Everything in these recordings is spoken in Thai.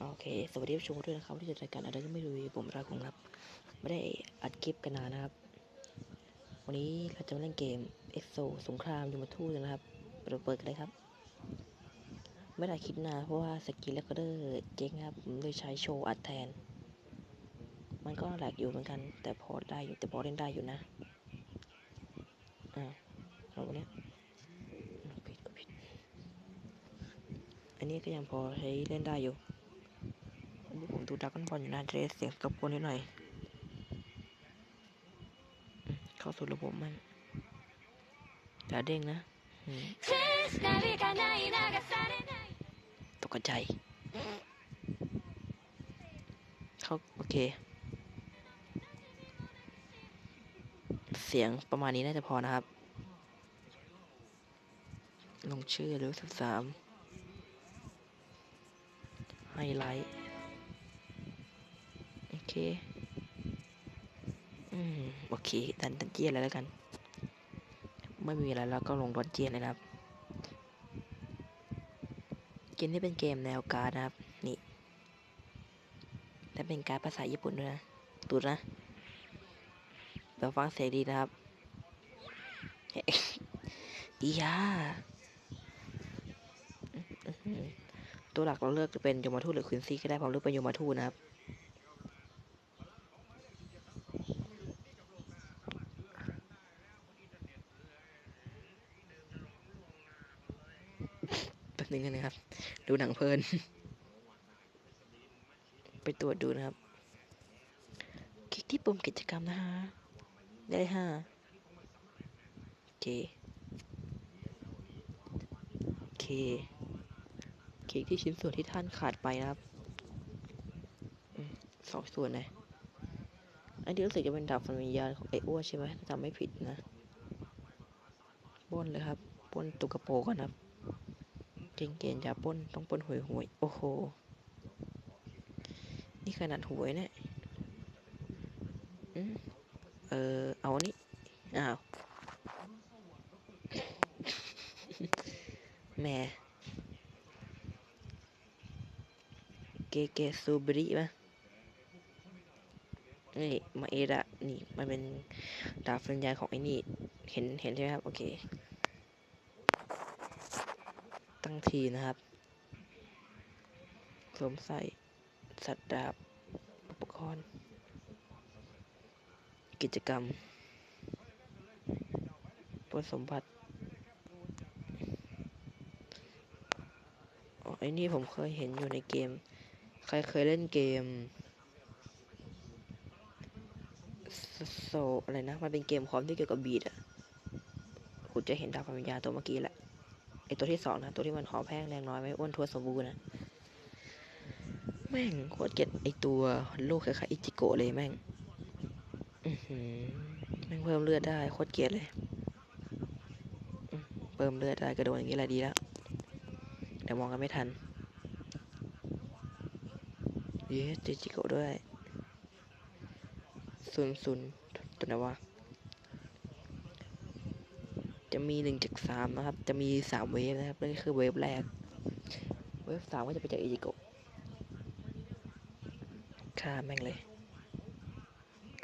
โอเค สวัสดีผู้ชมด้วยนะครับที่จะรายการอะไรก็ไม่รู้ผมรักของครับ ไม่ได้อัดคลิปกันนานนะครับ วันนี้เราจะมาเล่นเกม EXO สงครามยูมาทูนะครับเราเปิดกันเลยครับ ไม่ได้คิดนานเพราะว่าสกินและก็เดอร์เจ๊งครับผมเลยใช้โชว์อัดแทน มันก็แหลกอยู่เหมือนกัน แต่พอได้อยู่แต่พอเล่นได้อยู่นะอ่าเราเนี้ยผิดก็ผิดอันนี้ก็ยังพอใช้เล่นได้อยู่ ดูดักกันบอลอยู่นะจะได้เสียงกระโปรงนิดหน่อย เข้าสู่ระบบมันอย่าเด้งนะตกใจ เข้าโอเค เสียงประมาณนี้น่าจะพอนะครับ ลงชื่อหรือสิบสามไฮไลท์ อเคอืมโอเคดันดันเจียนเลยแล้วกัน ไม่มีอะไรแล้วก็ลงดอนเจียนเลยนะครับ เกมนี้เป็นเกมแนวการ์ดนะครับ นี่และเป็นการ์ดภาษาญี่ปุ่นด้วยนะดูนะเดี๋ยวฟังเสียงดีนะครับอียาตัวหลักเราเลือกจะเป็นยมาทูตหรือควินซี่ก็ได้ผมเลือกเป็นยมาทูตนะครับ แป๊บ นึงนะครับ ดูหนังเพลิน ไปตรวจดูนะครับ คลิกที่ปุ่มกิจกรรมนะฮะ ได้เลยฮะโอเค โอเค คลิกที่ชิ้นส่วนที่ท่านขาดไปนะครับสองส่วนนะอันนี้รู้สึกจะเป็นดาบฟันวิญญาณของไอ้อ้วนใช่ไหมจำไม่ผิดนะป้นเลยครับป้นตุกกระโปรงก่อนครับ เก่งเก่งอย่าป้นต้องป้นหวยหวยโอ้โห นี่ขนาดหวยเนี่ยเออเอาอันนี้อ้าวแม่เกเกซูบริปะนี่มาเอระนี่ มันเป็นดาบฟันยาของไอ้นี่ เห็น เห็นใช่ไหมครับ โอเค ตั้งทีนะครับสวมใส่สัตว์ดาบอุปกรณ์ กิจกรรมผลสมบัติอ๋อไอ้นี่ผมเคยเห็นอยู่ในเกม ใครเคยเล่นเกมโซอะไรนะ มันเป็นเกมคอมที่เกี่ยวกับบีดอะคุณจะเห็นดาวพลังยาตัวเมื่อกี้แหละ ไอตัวที่สองนะ ตัวที่มันหอมแพงแรงน้อยไม่อ้วนท้วสมบูรณ์นะแม่งโคตรเกลียดไอตัวลูกคล้ายๆอิจิโกะเลยแม่งแม่งเพิ่มเลือดได้โคตรเกลียดเลยเพิ่มเลือดได้กระโดดอย่างนี้แหละดีแล้วแต่มองกันไม่ทันเย้อิจิโกะด้วยศูนย์ศูนย์ตัวไหนวะ จะมีหนึ่งจากสามนะครับ จะมีสามเวฟนะครับนั่นคือเวฟแรก เวฟสามก็จะไปจากอิจิโกะข้ามแม่งเลย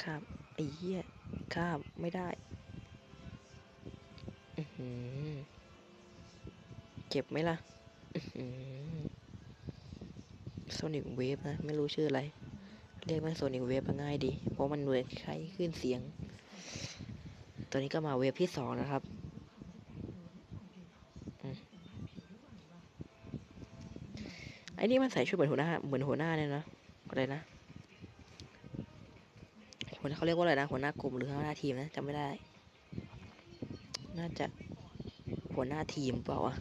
ข้ามไอ้เหี้ยข้ามไม่ได้อือเจ็บไหมล่ะอือหือโซนิกเวฟนะ ไม่รู้ชื่ออะไร เรียกมันโซนิกเวฟง่ายดี เพราะมันเหมือนคล้ายขึ้นเสียง ตัวนี้ก็มาเวฟที่สองนะครับอืมไอ้นี่มันใส่ชุดเหมือนหัวหน้า เหมือนหัวหน้าเนี่ยนะอะไรนะหัวหน้าเขาเรียกว่าอะไรนะ หัวหน้ากลุ่มหรือหัวหน้าทีมนะจำไม่ได้ น่าจะหัวหน้าทีมเปล่าวะ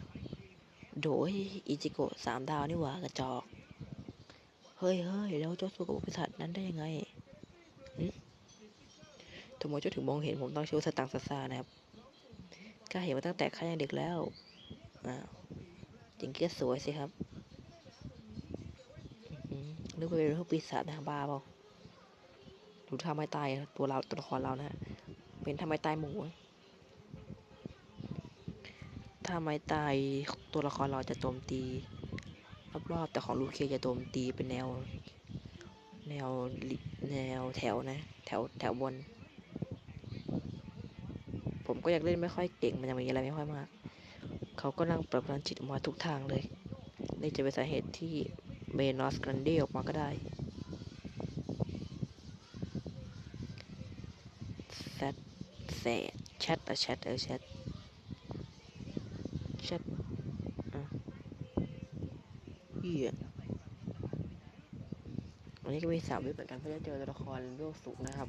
โดยอิจิโกะสามดาวนี่หว่ากระจอก เฮ้ยเฮ้ยแล้วเจ้าสู้กับบริษัทนั้นได้ยังไงทำไมเจ้าถึงมองเห็นผมต้องชูสตังค์ซาซานะครับก็เห็นมาตั้งแต่ข้ายังเด็กแล้วอ้าวจริงก็สวยสิครับ นึกว่าเป็นพวกปีศาจนะบ้าเปล่าดูท่าไมตายตัวเราตัวละครเรานะ เป็นท่าไมตายหมูท่าไมตายตัวละครเราจะโจมตีรอบๆแต่ของลูเคจะโจมตีเป็นแนว แนวแนวแถวนะ แถวแถวบน ผมก็อยากเล่นไม่ค่อยเก่งมันยังมีอะไรไม่ค่อยมาก เขาก็นั่งปรับพลังจิตมาทุกทางเลย นี่จะเป็นสาเหตุที่ เมนอสกรันเดออกมาก็ได้ แซดแซดแชทอะแชทเออแชทแชทอะเหี้ยวันนี้ก็มีสามเว็บเหมือนกันเพื่อจะเจอตัวละครเวลสูงนะครับ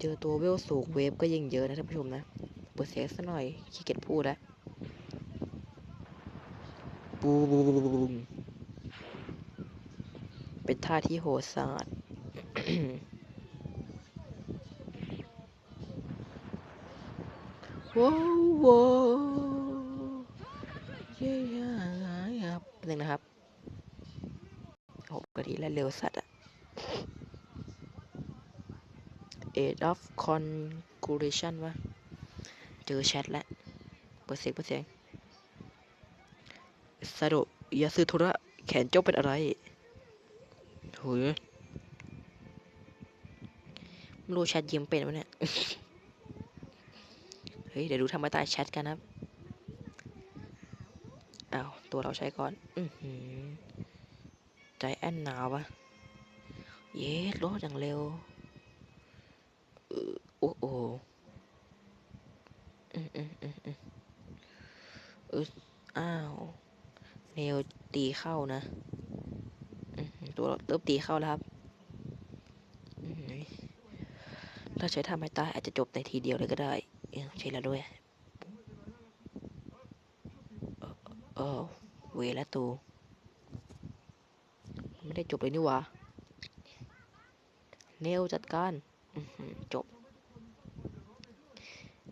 เจอตัวเวลสูงเวฟก็ยิ่งเยอะนะท่านผู้ชมนะ เปิดเสียงสักหน่อยขี้เกียจพูดแล้ว บูมบูบูเป็นท่าที่โหดสาดว้าวว้าวเย้ยครับเป็นงนะครับหกนาทีแล้วเร็วสัตว์อะ Age of Conclusion วะเจอแชทแล้ว เปิดเสียงเปิดเสียง ซาโดยาซึโทระ แขนเจ้าเป็นอะไรโหยไม่รู้แชทยิ้มเป็นไหมเนี่ย เฮ้ย เดี๋ยวดูทำมาใต้แชทกันนะครับอ้าวตัวเราใช้ก่อน อือหือใจแอนหนาวปะเย้รถอย่างเร็วโอ้โหอืมอืมอืมอืออ้าว นวตีเข้านะตัวเราเริ่มตีเข้าแล้วครับถ้าใช้ท่าไม้ตายอาจจะจบในทีเดียวเลยก็ได้ใช่แล้วด้วยเออเออเวละตูมันไม่ได้จบเลยนี่หวะเนวจัดการจบ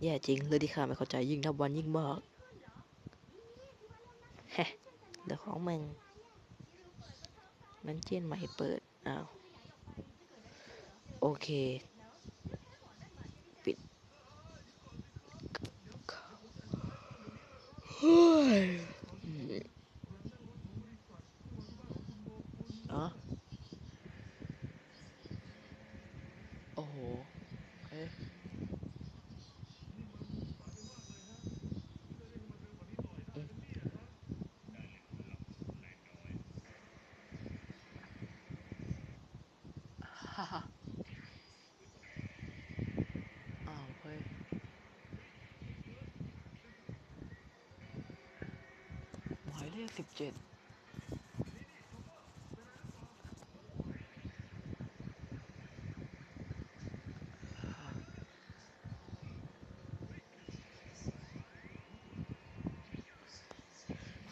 แย่จริงเลยที่ข้าไม่เข้าใจยิ่งนับวันยิ่งมาก เดี๋ยวของมึงนั้นเจียนใหม่เปิด อ้าว โอเค ปิดเฮ้ยอ๋ออโอ้โหเอ๊ะ ฮ่าฮ่าอ้าวเฮ้ยหมายเลขสิบเจ็ด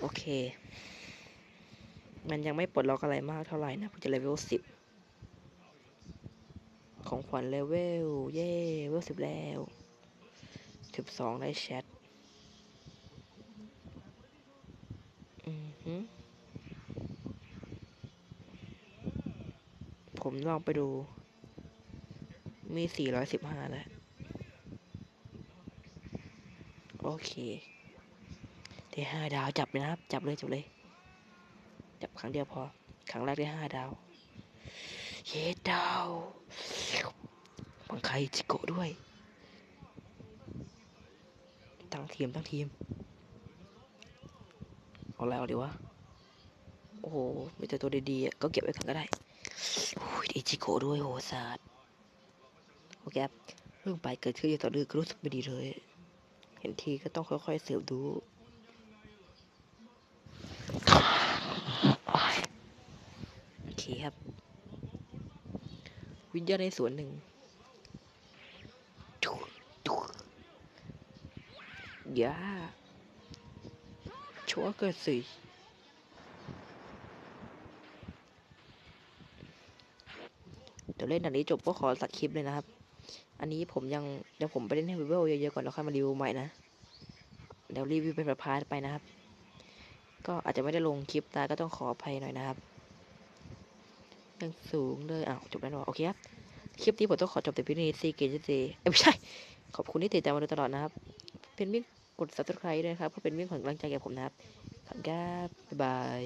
โอเค มันยังไม่ปลดล็อกอะไรมากเท่าไหร่นะเพิ่งจะเลเวลสิบ ของขวัญเลเวล เย่เวลสิบแล้วสิบสองได้แชทผมลองไปดู มีสี่ร้อยสิบห้าแล้ว โอเคได้ห้าดาว จับเลยนะครับ จับเลย จับเลย จับครั้งเดียวพอ ครั้งแรกได้ห้าดาว เย้ดาวบังไคจิโกด้วย ตั้งทีมตั้งทีม เอาแล้วดีวะ โอ้โหมีแต่ตัวดีๆอะก็เก็บไว้ก่อนก็ได้โอ้ยอิจิโกด้วยโหศาสตร์โอเคครับเรื่องไปเกิดขึ้นอยู่ต่อเนื่องรู้สึกไม่ดีเลย เห็นทีก็ต้องค่อยๆเสืบดูโอเคครับ วิญญาณในสวนหนึ่ง อย่าชัวเกิดสิเดี๋ยวเล่นอันนี้จบก็ขอตัดคลิปเลยนะครับ อันนี้ผมยังเดี๋ยวผมไปเล่นให้วิวเยอะๆก่อนแล้วค่อยมารีวิวใหม่นะ เดี๋ยวรีวิวเป็นพาร์ทๆไปนะครับ ก็อาจจะไม่ได้ลงคลิปตาก็ต้องขออภัยหน่อยนะครับ ยังสูงเลยอ้าวจบแล้วหรอโอเคครับ คลิปนี้ผมต้องขอจบแต่พินีซีเกจเจเอ้ไม่ใช่ ขอบคุณที่ติดตามมาโดยตลอดนะครับ เป็นมิ่งกด subscribe ด้วยครับเพราะเป็นมิ่งของกำลังใจแก่ผมนะครับครับบ๊ายบาย